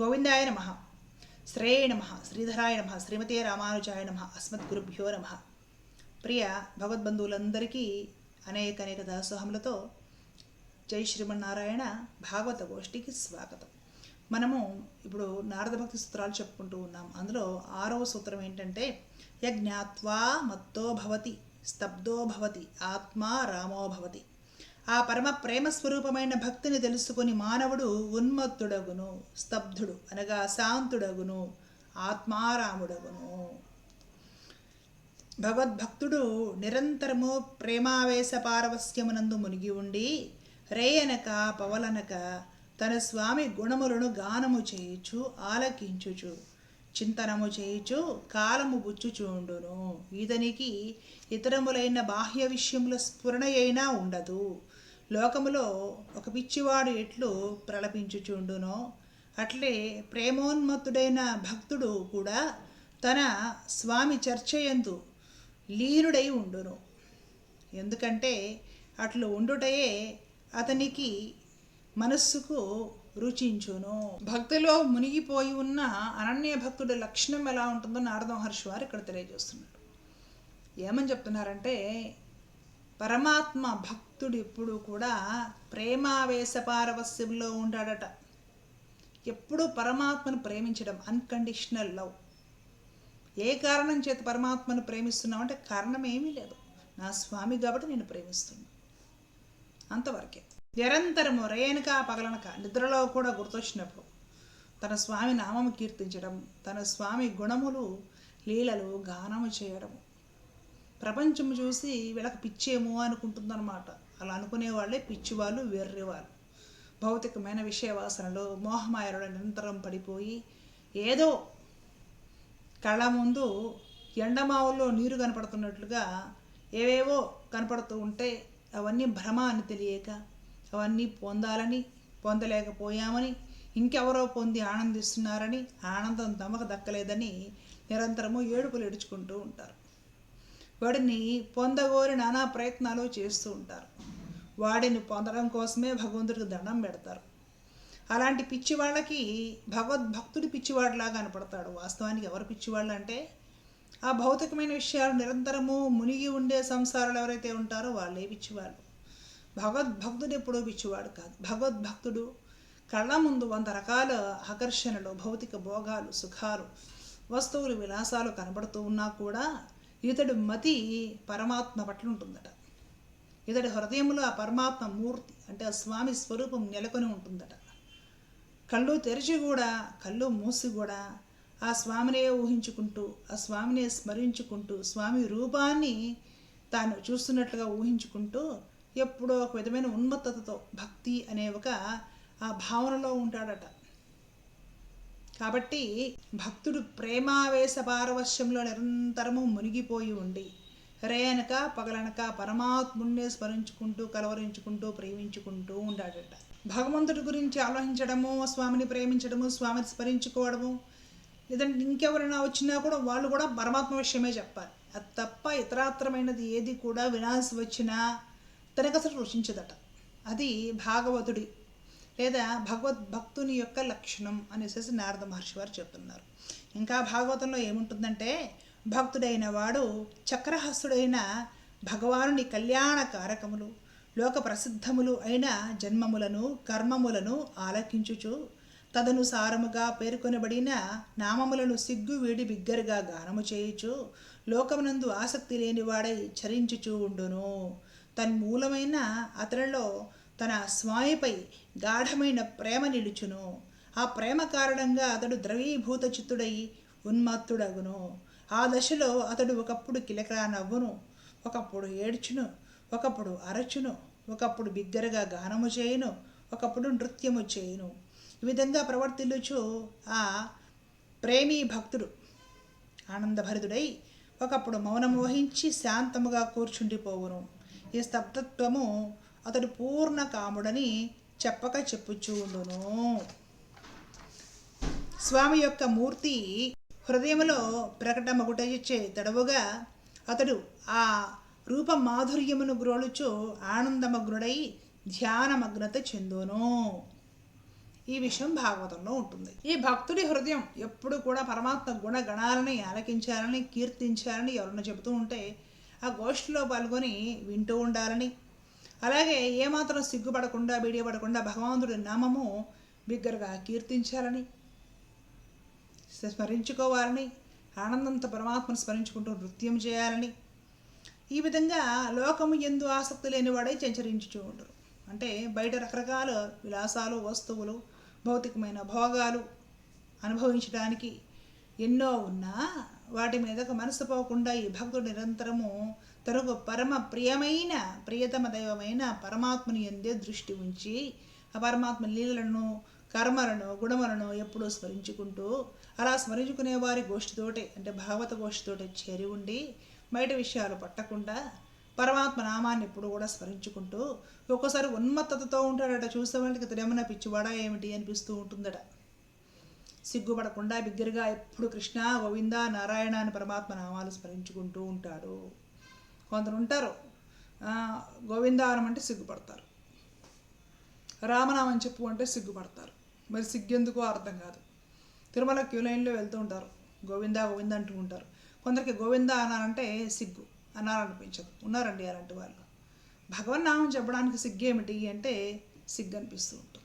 గోవిందాయ నమ. శ్రేయ నమ. శ్రీధరాయ నమ. శ్రీమతే రామానుజాయ నమ. అస్మద్ గురుభ్యో నమ. ప్రియ భగవద్బంధువులందరికీ అనేక అనేక దాసోహములతో జై శ్రీమన్నారాయణ భాగవత గోష్ఠికి స్వాగతం. మనము ఇప్పుడు నారద భక్తి సూత్రాలు చెప్పుకుంటూ ఉన్నాం. అందులో ఆరవ సూత్రం ఏంటంటే యజ్ఞాత్వా మత్తో భవతి స్తబ్దో భవతి ఆత్మా రామో భవతి. ఆ పరమ ప్రేమ స్వరూపమైన భక్తిని తెలుసుకుని మానవుడు ఉన్మత్తుడగును స్తబ్ధుడు అనగా శాంతుడగును ఆత్మారాముడగును. భగవద్భక్తుడు నిరంతరము ప్రేమావేశ పారవస్యమునందు మునిగి ఉండి రేయనక పవలనక తన స్వామి గుణములను గానము చేయుచు ఆలకించుచు చింతనము చేయుచు కాలము బుచ్చుచూండును. ఈతనికి ఇతరములైన బాహ్య విషయముల స్ఫురణ అయినా ఉండదు. లోకములో ఒక పిచ్చివాడు ఎట్లు ప్రలపించుచుండునో అట్లే ప్రేమోన్మత్తుడైన భక్తుడు కూడా తన స్వామి చర్చయందు లీనుడై ఉండును. ఎందుకంటే అట్లు ఉండుటయే అతనికి మనస్సుకు రుచించును. భక్తిలో మునిగిపోయి ఉన్న అనన్య భక్తుడి లక్షణం ఎలా ఉంటుందో నారద మహర్షి వారు ఇక్కడ తెలియజేస్తున్నారు. ఏమని చెప్తున్నారంటే పరమాత్మ భక్తుడు ఎప్పుడు కూడా ప్రేమావేశ పారవస్యంలో ఉంటాడట. ఎప్పుడూ పరమాత్మను ప్రేమించడం అన్కండిషనల్ లవ్ ఏ కారణం చేత పరమాత్మను ప్రేమిస్తున్నావు అంటే కారణం ఏమీ లేదు. నా స్వామి కాబట్టి నేను ప్రేమిస్తున్నా. అంతవరకే. నిరంతరము రేణుక పగలనక నిద్రలో కూడా గుర్తొచ్చినప్పుడు తన స్వామి నామము కీర్తించడం తన స్వామి గుణములు లీలలు గానము చేయడము ప్రపంచం చూసి వీళ్ళకి పిచ్చేమో అనుకుంటుందన్నమాట. అలా అనుకునే వాళ్ళే పిచ్చివాళ్ళు వెర్రివాళ్ళు. భౌతికమైన విషయ వాసనలు మోహమాయలో నిరంతరం పడిపోయి ఏదో కళ్ళ ముందు ఎండమావుల్లో నీరు కనపడుతున్నట్లుగా ఏవేవో కనపడుతూ ఉంటే అవన్నీ భ్రమ అని తెలియక అవన్నీ పొందాలని పొందలేకపోయామని ఇంకెవరో పొంది ఆనందిస్తున్నారని ఆనందం తమకు దక్కలేదని నిరంతరము ఏడుపులు ఏడుచుకుంటూ ఉంటారు. వాడిని పొందగోరి నానా ప్రయత్నాలు చేస్తూ ఉంటారు. వాడిని పొందడం కోసమే భగవంతుడికి దండం పెడతారు. అలాంటి పిచ్చివాళ్ళకి భగవద్భక్తుడి పిచ్చివాడిలాగా కనపడతాడు. వాస్తవానికి ఎవరు పిచ్చివాళ్ళు అంటే ఆ భౌతికమైన విషయాలు నిరంతరము మునిగి ఉండే సంసారాలు ఎవరైతే ఉంటారో వాళ్ళే పిచ్చివాళ్ళు. భగవద్భక్తుడు ఎప్పుడూ పిచ్చివాడు కాదు. భగవద్భక్తుడు కళ్ళ ముందు వంద రకాల ఆకర్షణలు భౌతిక భోగాలు సుఖాలు వస్తువులు విలాసాలు కనబడుతూ ఉన్నా కూడా ఇతడు మతి పరమాత్మ పట్ల ఉంటుందట. ఇతడి హృదయంలో ఆ పరమాత్మ మూర్తి అంటే ఆ స్వామి స్వరూపం నెలకొని ఉంటుందట. కళ్ళు తెరిచి కూడా కళ్ళు మూసి కూడా ఆ స్వామినే ఊహించుకుంటూ ఆ స్వామినే స్మరించుకుంటూ స్వామి రూపాన్ని తాను చూస్తున్నట్లుగా ఊహించుకుంటూ ఎప్పుడో ఒక విధమైన ఉన్మత్తతతో భక్తి అనే ఒక ఆ భావనలో ఉంటాడట. కాబట్టి భక్తుడు ప్రేమావేశ పారవశ్యంలో నిరంతరము మునిగిపోయి ఉండి రేయనక పగలనక పరమాత్ముణ్ణే స్మరించుకుంటూ కలవరించుకుంటూ ప్రేమించుకుంటూ ఉంటాడట భగవంతుడి గురించి ఆలోచించడము స్వామిని ప్రేమించడము స్వామిని స్మరించుకోవడము లేదంటే ఇంకెవరైనా వచ్చినా కూడా వాళ్ళు కూడా పరమాత్మ విషయమే చెప్పాలి. అది తప్ప ఇతరాత్రమైనది ఏది కూడా వినాల్సి వచ్చినా తనకు అసలు రుచించదట. అది భాగవతుడి లేదా భగవద్భక్తుని యొక్క లక్షణం అనేసి నారద మహర్షి వారు చెప్తున్నారు. ఇంకా భాగవతంలో ఏముంటుందంటే భక్తుడైన వాడు చక్రహస్తుడైన భగవానుని కళ్యాణ కారకములు లోక ప్రసిద్ధములు అయిన జన్మములను కర్మములను ఆలకించుచు తదనుసారముగా పేర్కొనబడిన నామములను సిగ్గు వీడి బిగ్గరగా గానము చేయుచు లోకమునందు ఆసక్తి లేనివాడై చరించుచూ ఉండును. తన్మూలమైన అతనిలో తన స్వామిపై గాఢమైన ప్రేమ నిలుచును. ఆ ప్రేమ కారణంగా అతడు ద్రవీభూత చిత్తుడై ఉన్మత్తుడగును. ఆ దశలో అతడు ఒకప్పుడు కిలకరా నవ్వును ఒకప్పుడు ఏడ్చును ఒకప్పుడు అరచును ఒకప్పుడు బిగ్గరగా గానము చేయును ఒకప్పుడు నృత్యము చేయును. ఈ విధంగా ప్రవర్తిల్లుచు ఆ ప్రేమీ భక్తుడు ఆనందభరితుడై ఒకప్పుడు మౌనం వహించి శాంతముగా కూర్చుండిపోవును. ఈ స్తబ్దత్వము అతడు పూర్ణ కాముడని చెప్పక చెప్పుచూడును. స్వామి యొక్క మూర్తి హృదయంలో ప్రకటమగుటచే తడవుగా అతడు ఆ రూప మాధుర్యమును గ్రోలుచు ఆనందమగ్నుడై ధ్యానమగ్నత చెందును. ఈ విషయం భాగవతంలో ఉంటుంది. ఈ భక్తుడి హృదయం ఎప్పుడు కూడా పరమాత్మ గుణ గణాలని ఆలకించాలని కీర్తించాలని ఎవరన్నా చెబుతూ ఉంటే ఆ గోష్ఠిలో పాల్గొని వింటూ ఉండాలని అలాగే ఏమాత్రం సిగ్గుపడకుండా బీడియపడకుండా భగవంతుడి నామము బిగ్గరగా కీర్తించాలని స్మరించుకోవాలని ఆనందంతో పరమాత్మను స్మరించుకుంటూ నృత్యం చేయాలని ఈ విధంగా లోకము ఎందు ఆసక్తి లేనివాడే చెంచరించుచూ ఉంటారు అంటే బయట రకరకాల విలాసాలు వస్తువులు భౌతికమైన భోగాలు అనుభవించడానికి ఎన్నో ఉన్నా వాటి మీదకు మనసు పోకుండా ఈ భక్తుడు నిరంతరము తరుగు పరమ ప్రియమైన ప్రియతమ దైవమైన పరమాత్మని ఎందే దృష్టి ఉంచి ఆ పరమాత్మ లీలలను కర్మలను గుణములను ఎప్పుడూ స్మరించుకుంటూ అలా స్మరించుకునే వారి గోష్ఠితోటే అంటే భాగవత గోష్ఠితోటే చేరి ఉండి బయట విషయాలు పట్టకుండా పరమాత్మ నామాన్ని ఎప్పుడు కూడా స్మరించుకుంటూ ఒక్కోసారి ఉన్మత్తతతో ఉంటాడట చూసే వాళ్ళకి ఇతడేమన్నా పిచ్చివాడా ఏమిటి అనిపిస్తూ ఉంటుందట. సిగ్గుపడకుండా బిగ్గరగా ఎప్పుడు కృష్ణ గోవింద నారాయణ అని పరమాత్మ నామాలు స్మరించుకుంటూ ఉంటాడు. కొందరు ఉంటారు. గోవిందారం అంటే సిగ్గుపడతారు. రామనామం చెప్పు అంటే సిగ్గుపడతారు. మరి సిగ్గెందుకో అర్థం కాదు. తిరుమల క్యూ లైన్లో వెళ్తూ ఉంటారు. గోవింద గోవింద అంటూ ఉంటారు. కొందరికి గోవింద అనాలంటే సిగ్గు అనాలనిపించదు. ఉన్నారండి అలాంటి వాళ్ళు. భగవన్నామం చెప్పడానికి సిగ్గు ఏమిటి అంటే సిగ్గు అనిపిస్తూ ఉంటుంది.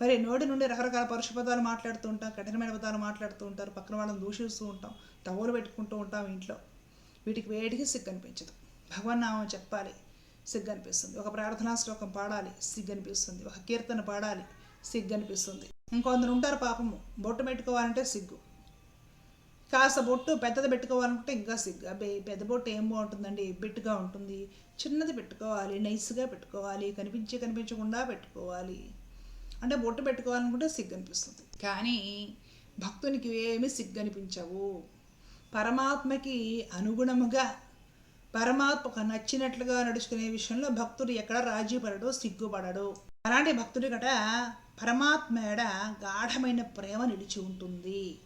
మరి నోటి నుండి రకరకాల పరుష పదాలు మాట్లాడుతూ ఉంటాం కఠినమైన పదాలు మాట్లాడుతూ ఉంటారు పక్కన వాళ్ళని దూషిస్తూ ఉంటాం తవ్వులు పెట్టుకుంటూ ఉంటాం ఇంట్లో. వీటికి వేడికి సిగ్గు అనిపించదు భగవన్నామం చెప్పాలి సిగ్గు అనిపిస్తుంది ఒక ప్రార్థనా శ్లోకం పాడాలి సిగ్గు అనిపిస్తుంది ఒక కీర్తన పాడాలి సిగ్గు అనిపిస్తుంది ఇంకొందరు ఉంటారు పాపము బొట్టు పెట్టుకోవాలంటే సిగ్గు. కాస్త బొట్టు పెద్దది పెట్టుకోవాలనుకుంటే ఇంకా సిగ్గు. అబ్బే పెద్ద బొట్టు ఏం బాగుంటుందండి? బిట్టుగా ఉంటుంది. చిన్నది పెట్టుకోవాలి నైస్గా పెట్టుకోవాలి కనిపించి కనిపించకుండా పెట్టుకోవాలి. అంటే బొట్టు పెట్టుకోవాలనుకుంటే సిగ్గు అనిపిస్తుంది కానీ భక్తునికి ఏమీ సిగ్గు అనిపించవు పరమాత్మకి అనుగుణముగా పరమాత్మకు నచ్చినట్లుగా నడుచుకునే విషయంలో భక్తుడు ఎక్కడ రాజీపడడు సిగ్గుపడడు. అలాంటి భక్తుడి గట పరమాత్మ ఎడ గాఢమైన ప్రేమ నిలిచి ఉంటుంది.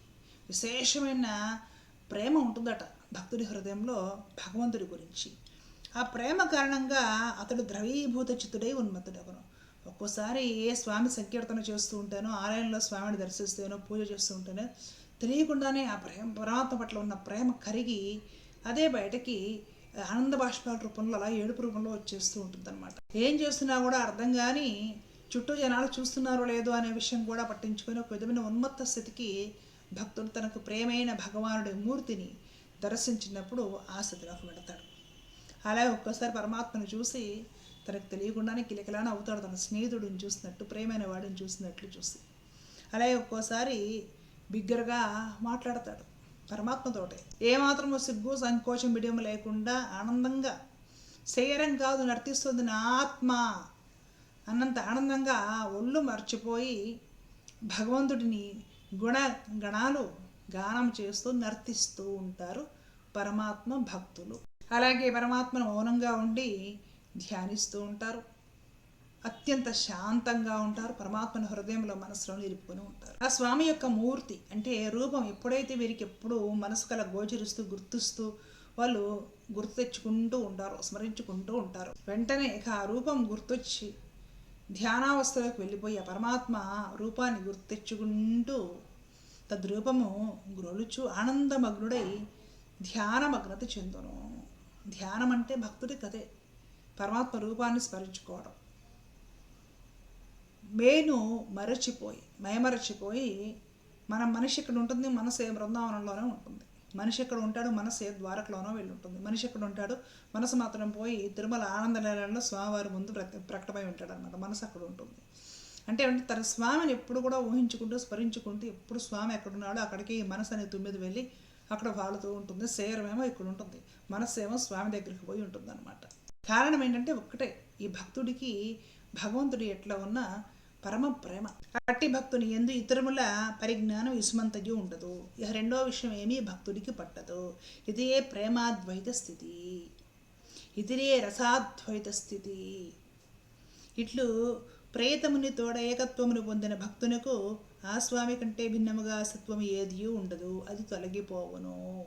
విశేషమైన ప్రేమ ఉంటుందట భక్తుడి హృదయంలో భగవంతుడి గురించి. ఆ ప్రేమ కారణంగా అతడు ద్రవీభూత చిత్తుడై ఉన్మత్తుడగను. ఒక్కోసారి ఏ స్వామి సంకీర్తన చేస్తూ ఉంటానో ఆలయంలో స్వామిని దర్శిస్తేనో పూజ చేస్తూ ఉంటానో. తెలియకుండానే ఆ ప్రేమ పరమాత్మ పట్ల ఉన్న ప్రేమ కరిగి అదే బయటకి ఆనంద బాష్పాల రూపంలో అలా ఏడుపు రూపంలో వచ్చేస్తూ ఉంటుందన్నమాట. ఏం చేస్తున్నా కూడా అర్థం కానీ చుట్టూ జనాలు చూస్తున్నారో లేదో అనే విషయం కూడా పట్టించుకొని ఒక విధమైన ఉన్మత్త స్థితికి భక్తుడు తనకు ప్రేమైన భగవానుడి మూర్తిని దర్శించినప్పుడు ఆ స్థితిలోకి వెళతాడు. అలాగే ఒక్కోసారి పరమాత్మను చూసి తనకు తెలియకుండానే కిలకిలాన అవుతాడు తన స్నేహితుడిని చూసినట్టు ప్రేమైన వాడిని చూసినట్లు చూసి. అలాగే ఒక్కోసారి బిగ్గరగా మాట్లాడతాడు పరమాత్మతోటే. ఏమాత్రము సిగ్గు సంకోచం బిడియం లేకుండా ఆనందంగా శరీరం కాదు నర్తిస్తుంది నా ఆత్మ అన్నంత ఆనందంగా ఒళ్ళు మర్చిపోయి భగవంతుడిని గుణ గణాలు గానం చేస్తూ నర్తిస్తూ ఉంటారు పరమాత్మ భక్తులు. అలాగే పరమాత్మను మౌనంగా ఉండి ధ్యానిస్తూ ఉంటారు. అత్యంత శాంతంగా ఉంటారు. పరమాత్మను హృదయంలో మనసులో నిలుపుకొని ఉంటారు. ఆ స్వామి యొక్క మూర్తి అంటే రూపం ఎప్పుడైతే వీరికి ఎప్పుడు మనసు కల గోచరిస్తూ గుర్తిస్తూ వాళ్ళు గుర్తు తెచ్చుకుంటూ ఉంటారు స్మరించుకుంటూ ఉంటారు. వెంటనే ఇక ఆ రూపం గుర్తొచ్చి ధ్యానావస్థలోకి వెళ్ళిపోయి ఆ పరమాత్మ రూపాన్ని గుర్తు తెచ్చుకుంటూ తద్రూపము గ్రొలుచు ఆనందమగ్నుడై ధ్యానమగ్నత చెందును. ధ్యానం అంటే భక్తుడి కథే. పరమాత్మ రూపాన్ని స్మరించుకోవడం. మేను మరచిపోయి మయమరచిపోయి మన మనిషి ఇక్కడ ఉంటుంది? మనసు ఏ బృందావనంలోనే ఉంటుంది. మనిషి ఎక్కడ ఉంటాడు? మనసు ఏ ద్వారకలోనో వెళ్ళి ఉంటుంది మనిషి ఎక్కడ ఉంటాడు? మనసు మాత్రం పోయి తిరుమల ఆనంద నిలయంలో స్వామివారి ముందు ప్రకటమై ఉంటాడు అనమాట మనసు అక్కడ ఉంటుంది. అంటే అంటే తన స్వామిని ఎప్పుడు కూడా ఊహించుకుంటూ స్మరించుకుంటూ ఎప్పుడు స్వామి ఎక్కడున్నాడో అక్కడికి ఈ మనసు అనే తుమ్మిది వెళ్ళి అక్కడ వాలుతూ ఉంటుంది. శరీరమేమో ఇక్కడ ఉంటుంది. మనస్సేమో ఏమో స్వామి దగ్గరికి పోయి ఉంటుంది అనమాట కారణం ఏంటంటే ఒక్కటే. ఈ భక్తుడికి భగవంతుడు ఎట్లా ఉన్నా పరమ ప్రేమ. అట్టి భక్తుని ఎందు ఇతరముల పరిజ్ఞానం ఇసుమంతయు ఉండదు. ఇక రెండో విషయం ఏమీ భక్తుడికి పట్టదు. ఇదే ప్రేమాద్వైత స్థితి. ఇదిరే రసాద్వైత స్థితి. ఇట్లు ప్రేతముని తోడ ఏకత్వమును పొందిన భక్తునకు ఆ స్వామి కంటే భిన్నముగా సత్వము ఏదియూ ఉండదు. అది తొలగిపోవును.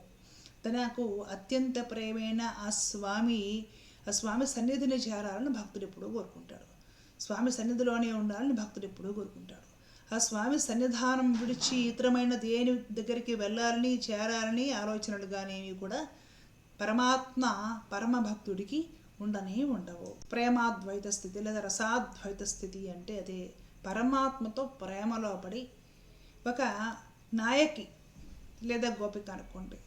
తనకు అత్యంత ప్రేమైన ఆ స్వామి ఆ స్వామి సన్నిధిని చేరాలని భక్తుడు ఎప్పుడూ కోరుకుంటాడు. స్వామి సన్నిధిలోనే ఉండాలని భక్తుడు ఎప్పుడూ కోరుకుంటాడు. ఆ స్వామి సన్నిధానం విడిచి ఇతరమైన దేని దగ్గరికి వెళ్ళాలని చేరాలని ఆలోచనలు కానీ కూడా పరమాత్మ పరమ భక్తుడికి ఉండనే ఉండవు. ప్రేమాద్వైత స్థితి లేదా రసాద్వైత స్థితి అంటే అదే. పరమాత్మతో ప్రేమలో పడి ఒక నాయకి లేదా గోపిక అనుకోండి.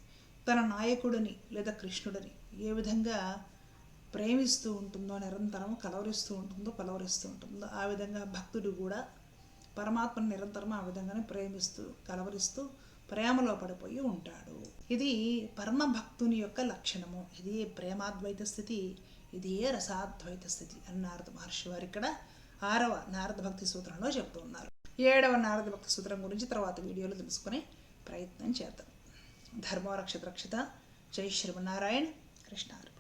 తన నాయకుడిని లేదా కృష్ణుడిని ఏ విధంగా ప్రేమిస్తూ ఉంటుందో నిరంతరం కలవరిస్తూ ఉంటుందో కలవరిస్తూ ఉంటుందో ఆ విధంగా భక్తుడు కూడా పరమాత్మను నిరంతరం ఆ విధంగానే ప్రేమిస్తూ కలవరిస్తూ ప్రేమలో పడిపోయి ఉంటాడు. ఇది పరమ భక్తుని యొక్క లక్షణము. ఇది ప్రేమాద్వైత స్థితి ఇది ఏ రసాద్వైత స్థితి అని నారద మహర్షి వారు ఇక్కడ ఆరవ నారద భక్తి సూత్రంలో చెప్తూ ఉన్నారు. ఏడవ నారద భక్తి సూత్రం గురించి తర్వాత వీడియోలో తెలుసుకునే ప్రయత్నం చేద్దాం. ధర్మరక్షత రక్షిత. జై శ్రీమన్నారాయణ. కృష్ణారు